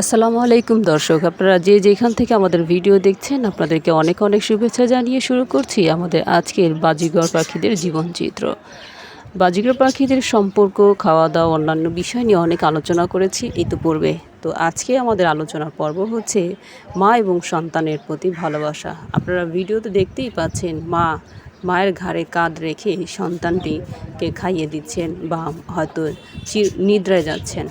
আসসালামু আলাইকুম দর্শক, আপনারা যে যেখান থেকে আমাদের ভিডিও দেখছেন, আপনাদেরকে অনেক অনেক শুভেচ্ছা জানিয়ে শুরু করছি আমাদের আজকের বাজিগর পাখিদের জীবনচিত্র। বাজিগর পাখিদের সম্পর্ক খাওয়া দাওয়া অন্যান্য বিষয় নিয়ে অনেক আলোচনা করেছি ইতিপূর্বে। তো আজকে আমাদের আলোচনার পর্ব হচ্ছে মা এবং সন্তানের প্রতি ভালোবাসা। আপনারা ভিডিওতে দেখতেই পাচ্ছেন, মা মায়ের ঘাড়ে কাঁধ রেখে সন্তানটিকে খাইয়ে দিচ্ছেন বা হয়তো নিদ্রায় যাচ্ছেন।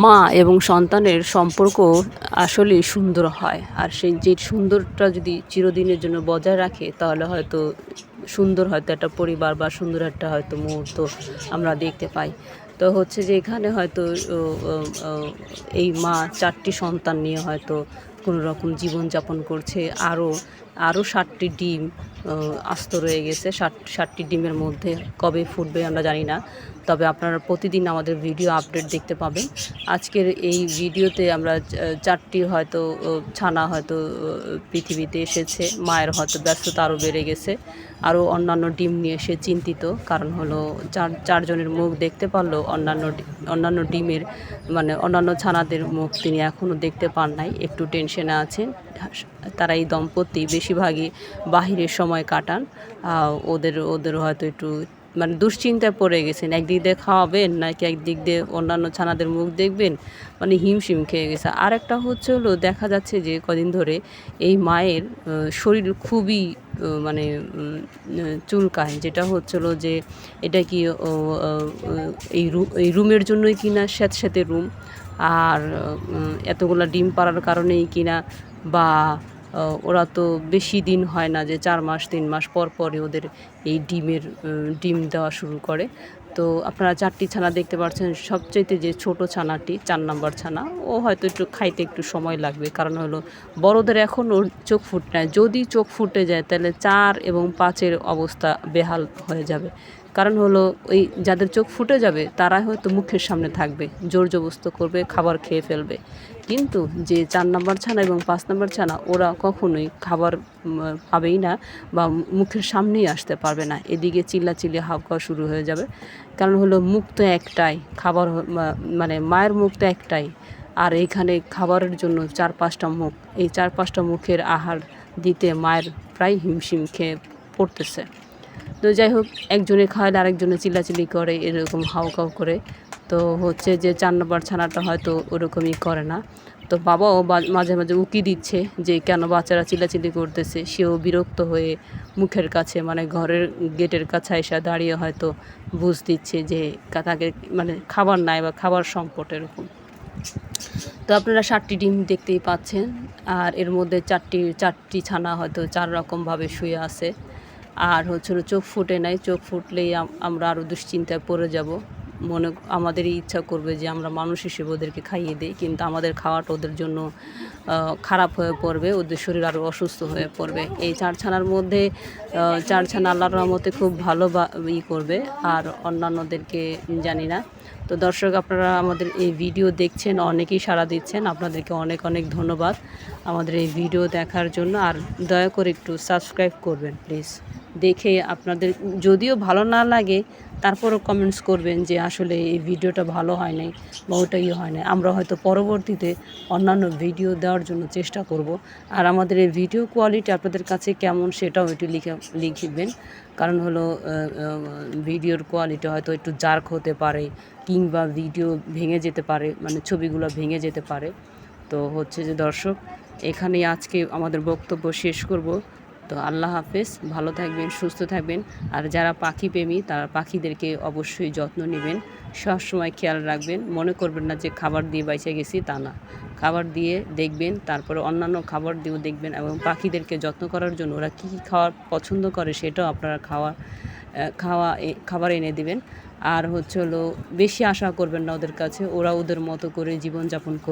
মা এবং সন্তানের সম্পর্ক আসলে সুন্দর হয়। আর সেই যে সুন্দরটা যদি চিরদিনের জন্য বজায় রাখে, তাহলে হয়তো সুন্দর হয়তো একটা পরিবার বা সুন্দর একটা হয়তো মুহূর্ত আমরা দেখতে পাই। তো হচ্ছে যে এখানে হয়তো এই মা চারটি সন্তান নিয়ে হয়তো কোনো রকম জীবনযাপন করছে। আরও আরও ষাটটি ডিম আস্ত রয়ে গেছে। ষাট ষাটটি ডিমের মধ্যে কবে ফুটবে আমরা জানি না। তবে আপনারা প্রতিদিন আমাদের ভিডিও আপডেট দেখতে পাবেন। আজকের এই ভিডিওতে আমরা চারটি হয়তো ছানা হয়তো পৃথিবীতে এসেছে। মায়ের হয়তো ব্যস্ততা আরও বেড়ে গেছে। আরও অন্যান্য ডিম নিয়ে সে চিন্তিত। কারণ হলো, চার, চারজনের মুখ দেখতে পারলেও অন্যান্য অন্যান্য ডিমের মানে অন্যান্য ছানাদের মুখ তিনি এখনও দেখতে পান নাই। একটু টেনশনে আছেন। তারা এই দম্পতি বেশিরভাগই বাহিরের সময় কাটান। ওদের ওদের হয়তো একটু মানে দুশ্চিন্তায় পড়ে গেছেন। একদিক দিয়ে খাওয়াবেন, নাকি একদিক দিয়ে অন্যান্য ছানাদের মুখ দেখবেন? মানে হিমশিম খেয়ে গেছে। আর একটা হচ্ছে হলো, দেখা যাচ্ছে যে কদিন ধরে এই মায়ের শরীর খুবই মানে চুলকায়। যেটা হচ্ছিল যে, এটা কি এই এই রুমের জন্যই কিনা স্যাঁতস্যাঁতে রুম? আর এতগুলা ডিম পাড়ার কারণেই কিনা বা ওরা তো বেশি দিন হয় না যে চার মাস, তিন মাস পর পরে ওদের এই ডিমের ডিম দেওয়া শুরু করে। তো আপনারা চারটি ছানা দেখতে পাচ্ছেন, সবচাইতে যে ছোট ছানাটি, চার নাম্বার ছানা, ও হয়তো একটু খাইতে একটু সময় লাগবে। কারণ হলো, বড়দের এখন ওর চোখ ফুট নেয় যদি চোখ ফুটে যায়, তাহলে চার এবং পাঁচের অবস্থা বেহাল হয়ে যাবে। কারণ হলো ওই যাদের চোখ ফুটে যাবে তারা হয়তো মুখের সামনে থাকবে, জোর জবস্ত করবে, খাবার খেয়ে ফেলবে। কিন্তু যে চার নাম্বার ছানা এবং পাঁচ নাম্বার ছানা, ওরা কখনোই খাবার পাবেই না বা মুখের সামনেই আসতে পারবে না। এদিকে চিল্লা চিল্লি হাফ খাওয়া শুরু হয়ে যাবে। কারণ হলো মুখ তো একটাই, খাবার মানে মায়ের মুখ তো একটাই। আর এইখানে খাবারের জন্য চার পাঁচটা মুখ, এই চার পাঁচটা মুখের আহার দিতে মায়ের প্রায় হিমশিম খেয়ে পড়তেছে। তো যাই হোক, একজনে খাওয়ালে আরেকজনে চিল্লাচিল্লি করে, এরকম হাউ কাউ করে। তো হচ্ছে যে চার নম্বর ছানাটা হয়তো ওরকমই করে না। তো বাবাও মাঝে মাঝে উকি দিচ্ছে যে কেন বাচ্চারা চিল্লাচিল্লি করতেছে। সেও বিরক্ত হয়ে মুখের কাছে মানে ঘরের গেটের কাছে এসে দাঁড়িয়ে হয়তো বুঝ দিচ্ছে যে তাকে মানে খাবার নাই বা খাবার সংকট এরকম। তো আপনারা সাতটি ডিম দেখতেই পাচ্ছেন। আর এর মধ্যে চারটি চারটি ছানা হয়তো চার রকমভাবে শুয়ে আছে। আর হচ্ছে চোখ ফুটে নাই চোখ ফুটলেই আমরা আরও দুশ্চিন্তায় পড়ে যাব। মনে আমাদেরই ইচ্ছা করবে যে আমরা মানুষ হিসেবে ওদেরকে খাইয়ে দিই কিন্তু আমাদের খাওয়াটা ওদের জন্য খারাপ হয়ে পড়বে ওদের শরীর আরও অসুস্থ হয়ে পড়বে। এই চার ছানার মধ্যে আহ, চার ছানা আল্লাহর রহমতে খুব ভালো ই করবে আর অন্যান্যদেরকে জানি না। তো দর্শক আপনারা আমাদের এই ভিডিও দেখছেন অনেকেই সাড়া দিচ্ছেন আপনাদেরকে অনেক অনেক ধন্যবাদ আমাদের এই ভিডিও দেখার জন্য। আর দয়া করে একটু সাবস্ক্রাইব করবেন প্লিজ। দেখে আপনাদের, যদিও ভালো না লাগে, তারপরও কমেন্টস করবেন যে আসলে এই ভিডিওটা ভালো হয় নাই বা ওটা ইয়ে হয় নাই। আমরা হয়তো পরবর্তীতে অন্যান্য ভিডিও দেওয়ার জন্য চেষ্টা করব। আর আমাদের এই ভিডিও কোয়ালিটি আপনাদের কাছে কেমন সেটাও একটু লিখে, লিখবেন। কারণ হলো ভিডিওর কোয়ালিটি হয়তো একটু জার্ক হতে পারে, কিংবা ভিডিও ভেঙে যেতে পারে মানে ছবিগুলো ভেঙে যেতে পারে। তো হচ্ছে যে দর্শক, এখানেই আজকে আমাদের বক্তব্য শেষ করব। তো আল্লাহ হাফেজ, ভালো থাকবেন, সুস্থ থাকবেন। আর যারা পাখি প্রেমী, তারা পাখিদেরকে অবশ্যই যত্ন নেবেন। সবসময় খেয়াল রাখবেন, মনে করবেন না যে খাবার দিয়ে বাইচে গেছি তা না। খাবার দিয়ে দেখবেন, তারপরে অন্যান্য খাবার দিয়েও দেখবেন এবং পাখিদেরকে যত্ন করার জন্য ওরা কী কী খাওয়ার পছন্দ করে সেটাও আপনারা খাওয়া খাওয়া খাবার এনে দিবেন। আর হচ্ছে হলো, বেশি আশা করবেন না ওদের কাছে, ওরা ওদের মতো করে জীবনযাপন করবে।